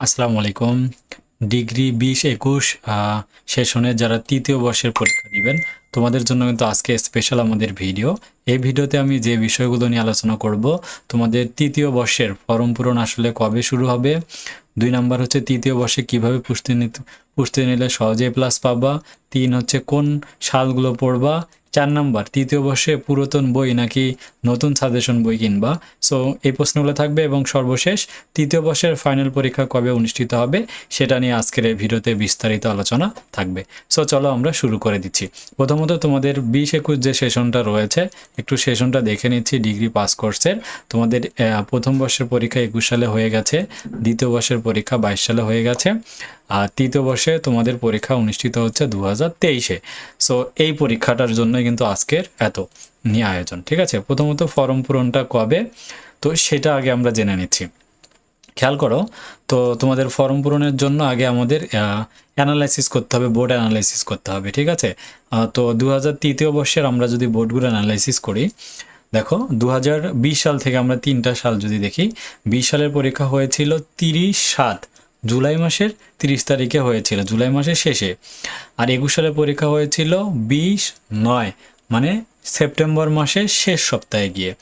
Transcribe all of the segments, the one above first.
আসসালামু আলাইকুম। ডিগ্রি বিশ একুশ সেশনের যারা তৃতীয় বর্ষের পরীক্ষা দিবেন, তোমাদের জন্য কিন্তু আজকে স্পেশাল আমাদের ভিডিও এই ভিডিওতে আমি যে বিষয়গুলো নিয়ে আলোচনা করব, তোমাদের তৃতীয় বর্ষের ফর্ম পূরণ আসলে কবে শুরু হবে, দুই নাম্বার হচ্ছে তৃতীয় বর্ষে কীভাবে পুষ্টি নিতে পুষ্টি নিলে সহজে প্লাস পাবা, তিন হচ্ছে কোন সালগুলো পড়বা চার নাম্বার, তৃতীয় বর্ষে পুরাতন বই নাকি নতুন সাজেশন বই কিনবা? সো এই প্রশ্নগুলো থাকবে এবং সর্বশেষ তৃতীয় বর্ষের ফাইনাল পরীক্ষা কবে অনুষ্ঠিত হবে সেটা নিয়ে আজকের এই ভিডিওতে বিস্তারিত আলোচনা থাকবে। সো চলো আমরা শুরু করে দিচ্ছি। প্রথমত তোমাদের বিশ একুশ যে সেশনটা রয়েছে, একটু সেশনটা দেখে নিচ্ছি ডিগ্রি পাস কোর্সের। তোমাদের প্রথম বর্ষের পরীক্ষা একুশ সালে হয়ে গেছে, দ্বিতীয় বর্ষের পরীক্ষা বাইশ সালে হয়ে গেছে। আর তৃতীয় বর্ষে তোমাদের পরীক্ষা অনুষ্ঠিত হচ্ছে দু হাজার তেইশে। সো এই পরীক্ষাটার জন্য কিন্তু আজকের এত নিয়ে আয়োজন, ঠিক আছে? প্রথমত ফর্ম পূরণটা কবে? তো সেটা আগে আমরা জেনে নিচ্ছি। খেয়াল করো, তো তোমাদের ফর্ম পূরণের জন্য আগে আমাদের অ্যানালাইসিস করতে হবে বোর্ড অ্যানালাইসিস করতে হবে, ঠিক আছে? তো দু হাজার তৃতীয় বর্ষের আমরা যদি বোর্ডগুলো অ্যানালাইসিস করি, দেখো দু হাজার বিশ সাল থেকে আমরা তিনটা সাল যদি দেখি, বিশ সালের পরীক্ষা হয়েছিল তিরিশ সাত। জুলাই মাসের তিরিশ তারিখে হয়েছিল, জুলাই মাসের শেষে। আর একুশ সালের পরীক্ষা হয়েছিল বিশ নয় মানে সেপ্টেম্বর মাসের শেষ সপ্তাহে গিয়ে।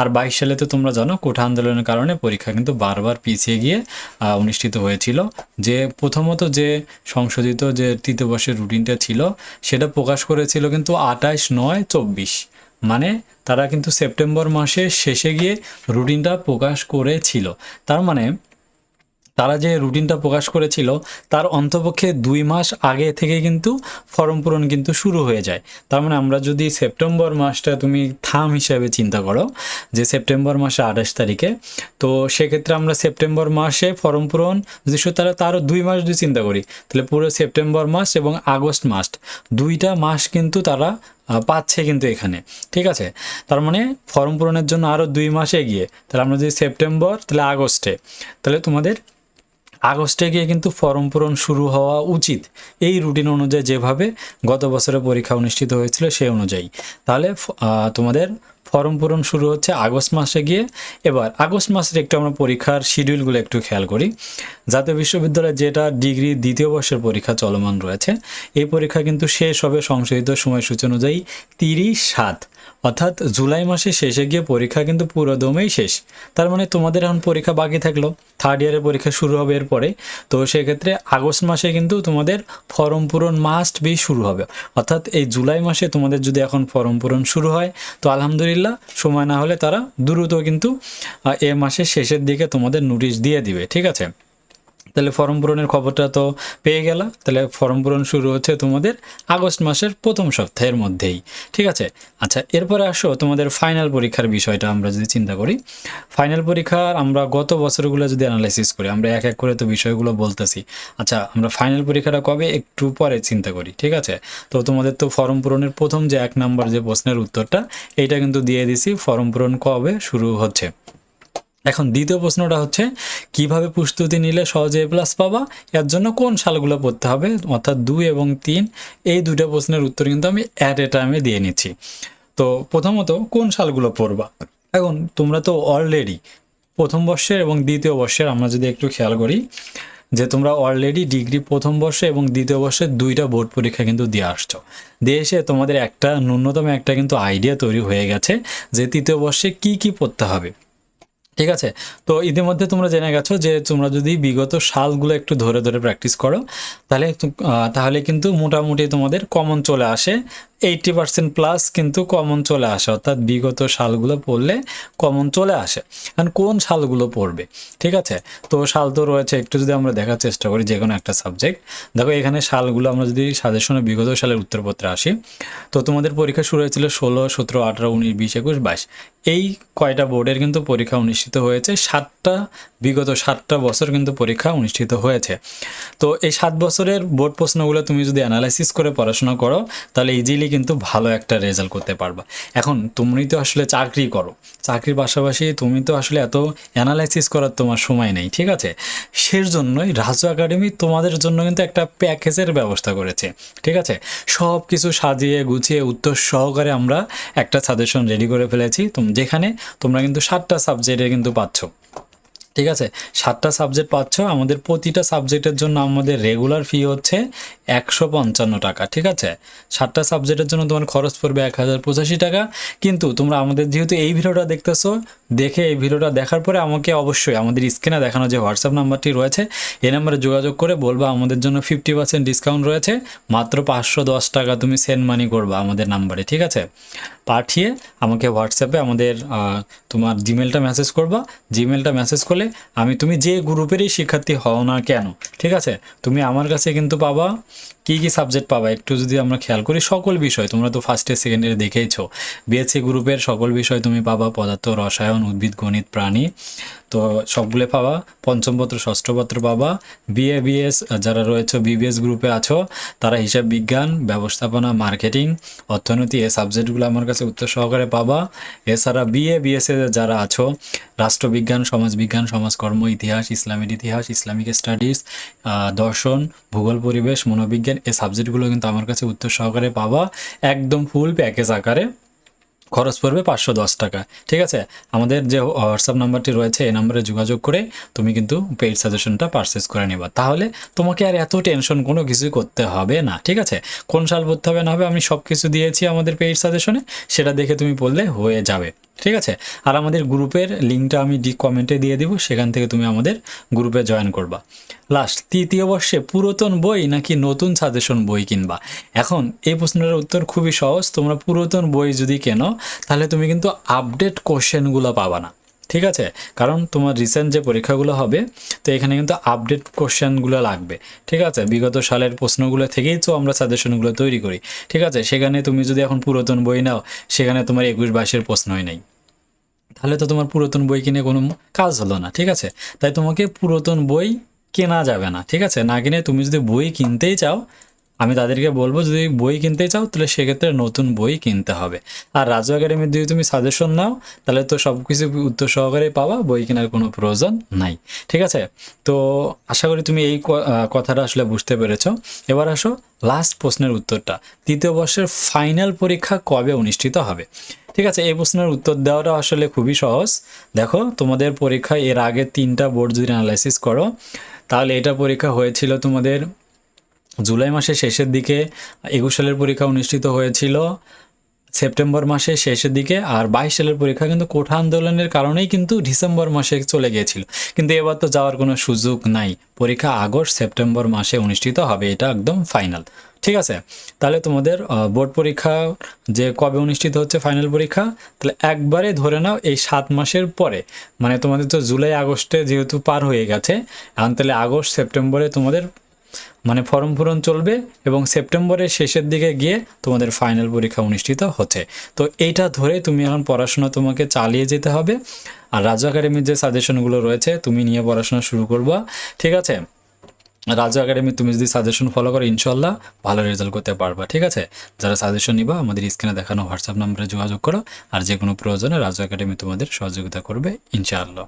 আর বাইশ সালে তো তোমরা জানো, কোঠা আন্দোলনের কারণে পরীক্ষা কিন্তু বারবার পিছিয়ে গিয়ে অনুষ্ঠিত হয়েছিল। যে প্রথমত যে সংশোধিত যে তৃতীয় বর্ষের রুটিনটা ছিল, সেটা প্রকাশ করেছিল কিন্তু আঠাশ নয় চব্বিশ মানে তারা কিন্তু সেপ্টেম্বর মাসের শেষে গিয়ে রুটিনটা প্রকাশ করেছিল। তার মানে তারা যে রুটিনটা প্রকাশ করেছিল, তার অন্তপক্ষে দুই মাস আগে থেকে কিন্তু ফর্ম পূরণ কিন্তু শুরু হয়ে যায়। তার মানে আমরা যদি সেপ্টেম্বর মাসটা তুমি থাম হিসাবে চিন্তা করো, যে সেপ্টেম্বর মাসে আঠাশ তারিখে, তো সেক্ষেত্রে আমরা সেপ্টেম্বর মাসে ফর্ম পূরণ যদি তারও দুই মাস যদি চিন্তা করি, তাহলে পুরো সেপ্টেম্বর মাস এবং আগস্ট মাস, দুইটা মাস কিন্তু তারা পাচ্ছে কিন্তু এখানে, ঠিক আছে? তার মানে ফর্ম পূরণের জন্য আরও দুই মাস এগিয়ে, তাহলে আমরা যদি সেপ্টেম্বর, তাহলে আগস্টে, তাহলে তোমাদের আগস্টে গিয়ে কিন্তু ফর্ম পূরণ শুরু হওয়া উচিত। এই রুটিন অনুযায়ী যেভাবে গত বছরে পরীক্ষা অনুষ্ঠিত হয়েছিল সেই অনুযায়ী। তাহলে তোমাদের ফর্ম পূরণ শুরু হচ্ছে আগস্ট মাসে গিয়ে। এবার আগস্ট মাসের একটু আমরা পরীক্ষার শিডিউলগুলো একটু খেয়াল করি। জাতীয় বিশ্ববিদ্যালয়ে যেটা ডিগ্রি দ্বিতীয় বর্ষের পরীক্ষা চলমান রয়েছে, এই পরীক্ষা কিন্তু শেষ হবে সংশোধিত সময়সূচি অনুযায়ী তিরিশ সাত। অর্থাৎ জুলাই মাসে শেষে গিয়ে পরীক্ষা কিন্তু পুরো দমেই শেষ। তার মানে তোমাদের এখন পরীক্ষা বাকি থাকল। থার্ড ইয়ারের পরীক্ষা শুরু হবে এরপরে। তো সেক্ষেত্রে আগস্ট মাসে কিন্তু তোমাদের ফর্ম পূরণ মাস্ট বি শুরু হবে। অর্থাৎ এই জুলাই মাসে তোমাদের যদি এখন ফর্ম পূরণ শুরু হয়, তো আলহামদুলিল্লাহ সময় না হলে তারা দ্রুত কিন্তু এ মাসের শেষের দিকে তোমাদের নোটিশ দিয়ে দিবে। ঠিক আছে? তাহলে ফর্ম পূরণের খবরটা তো পেয়ে গেলা। তাহলে ফর্ম পূরণ শুরু হচ্ছে তোমাদের আগস্ট মাসের প্রথম সপ্তাহের মধ্যেই। ঠিক আছে? আচ্ছা এরপরে আসো তোমাদের ফাইনাল পরীক্ষার বিষয়টা আমরা যদি চিন্তা করি। ফাইনাল পরীক্ষার আমরা গত বছরগুলো যদি অ্যানালাইসিস করি, আমরা এক এক করে তো বিষয়গুলো বলতেছি। আচ্ছা আমরা ফাইনাল পরীক্ষাটা কবে একটু পরে চিন্তা করি, ঠিক আছে? তো তোমাদের তো ফর্ম পূরণের প্রথম যে এক নাম্বার যে প্রশ্নের উত্তরটা, এইটা কিন্তু দিয়ে দিছি। ফর্ম পূরণ কবে শুরু হচ্ছে? এখন দ্বিতীয় প্রশ্নটা হচ্ছে, কীভাবে প্রস্তুতি নিলে সহজে এ প্লাস পাবা? এর জন্য কোন সালগুলো পড়তে হবে? অর্থাৎ দুই এবং তিন, এই দুটো প্রশ্নের উত্তর কিন্তু আমি অ্যাট এ টাইমে দিয়ে নিচ্ছি। তো প্রথমত, কোন সালগুলো পড়বা? এখন তোমরা তো অলরেডি প্রথম বর্ষের এবং দ্বিতীয় বর্ষের, আমরা যদি একটু খেয়াল করি, যে তোমরা অলরেডি ডিগ্রি প্রথম বর্ষে এবং দ্বিতীয় বর্ষে দুইটা বোর্ড পরীক্ষা কিন্তু দিয়ে আসছো। দিয়ে এসে তোমাদের একটা, ন্যূনতম একটা কিন্তু আইডিয়া তৈরি হয়ে গেছে যে তৃতীয় বর্ষে কি কি পড়তে হবে। ঠিক আছে? তো ইতিমধ্যে তোমরা জেনে গেছো যে তোমরা যদি বিগত সালগুলো একটু ধরে ধরে প্র্যাকটিস করো, তাহলে তাহলে কিন্তু মোটামুটি তোমাদের কমন চলে আসে। এইটটি পার্সেন্ট প্লাস কিন্তু কমন চলে আসে, অর্থাৎ বিগত সালগুলো পড়লে কমন চলে আসে। কারণ কোন সালগুলো পড়বে? ঠিক আছে? তো সাল তো রয়েছে, একটু যদি আমরা দেখার চেষ্টা করি যে কোনো একটা সাবজেক্ট দেখো, এখানে সালগুলো আমরা যদি সাজেশনে বিগত সালের উত্তরপত্রে আসি, তো তোমাদের পরীক্ষা শুরু হয়েছিল ষোলো, সতেরো, আঠারো, উনিশ, বিশ, একুশ, বাইশ। এই কয়টা বোর্ডের কিন্তু পরীক্ষা অনুষ্ঠিত হয়েছে। সাতটা, বিগত সাতটা বছর কিন্তু পরীক্ষা অনুষ্ঠিত হয়েছে। তো এই সাত বছরের বোর্ড প্রশ্নগুলো তুমি যদি অ্যানালাইসিস করে পড়াশোনা করো, তাহলে ইজিলি কিন্তু ভালো একটা রেজাল্ট করতে পারবা। এখন তুমি তো আসলে চাকরি করো। চাকরির পাশাপাশি তুমি তো আসলে এত অ্যানালাইসিস করার তোমার সময় নেই, ঠিক আছে? সেই জন্যই রাজু একাডেমি তোমাদের জন্য কিন্তু একটা প্যাকেজের ব্যবস্থা করেছে, ঠিক আছে? সব কিছু সাজিয়ে গুছিয়ে উত্তর সহকারে আমরা একটা সাজেশন রেডি করে ফেলেছি। তোম যেখানে তোমরা কিন্তু সাতটা সাবজেক্টে কিন্তু পাচ্ছ। ঠিক আছে? সাতটা সাবজেক্ট পাচ্ছ, আমাদের প্রতিটা সাবজেক্টের জন্য আমাদের রেগুলার ফি হচ্ছে একশো পঞ্চান্ন টাকা, ঠিক আছে? সাতটা সাবজেক্টের জন্য তোমার খরচ পড়বে এক হাজার পঁচাশি টাকা। কিন্তু তোমরা আমাদের যেহেতু এই ভিডিওটা দেখতেছো, দেখে এই ভিডিওটা দেখার পরে আমাকে অবশ্যই আমাদের স্ক্রিনে দেখানো যে হোয়াটসঅ্যাপ নাম্বারটি রয়েছে, এই নাম্বারে যোগাযোগ করে বলবা আমাদের জন্য ফিফটি পার্সেন্ট ডিসকাউন্ট রয়েছে। মাত্র পাঁচশো দশ টাকা তুমি সেন্ড মানি করবা আমাদের নাম্বারে, ঠিক আছে? পাঠিয়ে আমাকে হোয়াটসঅ্যাপে আমাদের তোমার জিমেলটা মেসেজ করবা। জিমেলটা মেসেজ করলে আমি, তুমি যে গ্রুপেরই শিক্ষার্থী হও না কেন, ঠিক আছে? তুমি আমার কাছে কিন্তু পাবা, কি কি সাবজেক্ট পাবা, একটু যদি আমরা খেয়াল করি, সকল বিষয়, তোমরা তো ফার্স্ট ইয়ার সেকেন্ড ইয়ারে দেখেইছো। বিএসসি গ্রুপের সকল বিষয় তুমি পাবা, পদার্থ, রসায়ন, উদ্ভিদ, গণিত, প্রাণী। তো সবগুলো পাবা। পঞ্চম পত্র, ষষ্ঠ পত্র পাবা। বিএ, বিএস, যারা রয়েছে বিবিএস গ্রুপে আছো, তারা হিসাব বিজ্ঞান, ব্যবস্থাপনা মার্কেটিং অর্থনীতি, এই সাবজেক্টগুলো আমার কাছে উত্তর সহকারে পাবা। এছাড়া বিএ, বিএস এ যারা আছো, রাষ্ট্রবিজ্ঞান, সমাজবিজ্ঞান, সমাজকর্ম, ইতিহাস, ইসলামের ইতিহাস, ইসলামিক স্টাডিজ দর্শন, ভূগোল, পরিবেশ, মনোবিজ্ঞান এ সাবজেক্টগুলো কিন্তু আমার কাছে উত্তর সহকারে পাবা। একদম ফুল প্যাকেজ আকারে। খরচ পড়বে পাঁচশো দশ টাকা। ঠিক আছে? আমাদের যে হোয়াটসঅ্যাপ নাম্বারটি রয়েছে, এই নাম্বারে যোগাযোগ করে তুমি কিন্তু পেইড সাজেশনটা পারচেস করে নেবা। তাহলে তোমাকে আর এত টেনশন কোনো কিছু করতে হবে না, ঠিক আছে? কোন সাল ভরতে হবে না হবে আমি সব কিছু দিয়েছি আমাদের পেইড সাজেশনে সেটা দেখে তুমি বললে হয়ে যাবে। ঠিক আছে? আর আমাদের গ্রুপের লিঙ্কটা আমি ডি কমেন্টে দিয়ে দিব, সেখান থেকে তুমি আমাদের গ্রুপে জয়েন করবা। লাস্ট তৃতীয় বর্ষে পুরাতন বই নাকি নতুন সাজেশন বই কিনবা? এখন এই প্রশ্নটার উত্তর খুবই সহজ, তোমরা পুরাতন বই যদি কেনো, তাহলে তুমি কিন্তু আপডেট কোশ্চেনগুলো পাবা না। ঠিক আছে? কারণ তোমার রিসেন্ট যে পরীক্ষাগুলো হবে, তো এখানে কিন্তু আপডেট কোশ্চেনগুলো লাগবে। ঠিক আছে? বিগত সালের প্রশ্নগুলো থেকেই তো আমরা সাজেশনগুলো তৈরি করি। ঠিক আছে? সেখানে তুমি যদি এখন পুরাতন বই নাও, সেখানে তোমার একুশ বাইশের প্রশ্নই নেই। তাহলে তো তোমার পুরাতন বই কিনে কোনো কাজ হলো না, ঠিক আছে? তাই তোমাকে পুরাতন বই কেনা যাবে না, ঠিক আছে? না কিনে তুমি যদি বই কিনতেই চাও আমি তাদেরকে বলব, যদি বই কিনতে চাও, তাহলে সেক্ষেত্রে নতুন বই কিনতে হবে। আর রাজু একাডেমির যদি তুমি সাজেশন নাও, তাহলে তো সব কিছু উত্তর সহকারে পাবা, বই কেনার কোনো প্রয়োজন নাই। ঠিক আছে? তো আশা করি তুমি এই কথাটা আসলে বুঝতে পেরেছ। এবার আসো লাস্ট প্রশ্নের উত্তরটা। তৃতীয় বর্ষের ফাইনাল পরীক্ষা কবে অনুষ্ঠিত হবে? ঠিক আছে, এই প্রশ্নের উত্তর দেওয়াটা আসলে খুবই সহজ। দেখো, তোমাদের পরীক্ষা এর আগে তিনটা বোর্ড যদি অ্যানালাইসিস করো, তাহলে এটা পরীক্ষা হয়েছিল তোমাদের জুলাই মাসের শেষের দিকে একুশ সালের পরীক্ষা অনুষ্ঠিত হয়েছিল। সেপ্টেম্বর মাসের শেষের দিকে আর বাইশ সালের পরীক্ষা কিন্তু কোঠা আন্দোলনের কারণেই কিন্তু ডিসেম্বর মাসে চলে গিয়েছিল। কিন্তু এবার তো যাওয়ার কোনো সুযোগ নাই। পরীক্ষা আগস্ট, সেপ্টেম্বর মাসে অনুষ্ঠিত হবে। এটা একদম ফাইনাল। ঠিক আছে? তাহলে তোমাদের বোর্ড পরীক্ষা যে কবে অনুষ্ঠিত হচ্ছে ফাইনাল পরীক্ষা, তাহলে একবারে ধরে নাও এই সাত মাসের পরে। মানে তোমাদের তো জুলাই, আগস্টে যেহেতু পার হয়ে গেছে, এখন তাহলে আগস্ট, সেপ্টেম্বরে তোমাদের মানে ফর্ম পূরণ চলবে এবং সেপ্টেম্বরের শেষের দিকে গিয়ে তোমাদের ফাইনাল পরীক্ষা অনুষ্ঠিত হচ্ছে। তো এইটা ধরে তুমি এখন পড়াশোনা তোমাকে চালিয়ে যেতে হবে। আর রাজু একাডেমির যে সাজেশনগুলো রয়েছে, তুমি নিয়ে পড়াশোনা শুরু করবা। ঠিক আছে? রাজু একাডেমি তুমি যদি সাজেশন ফলো করো ইনশাল্লাহ ভালো রেজাল্ট করতে পারবা। ঠিক আছে? যারা সাজেশন নিবা, আমাদের স্ক্রিনে দেখানো হোয়াটসঅ্যাপ নাম্বারে যোগাযোগ করো। আর যে কোনো প্রয়োজনে রাজু একাডেমি তোমাদের সহযোগিতা করবে, ইনশাআল্লাহ।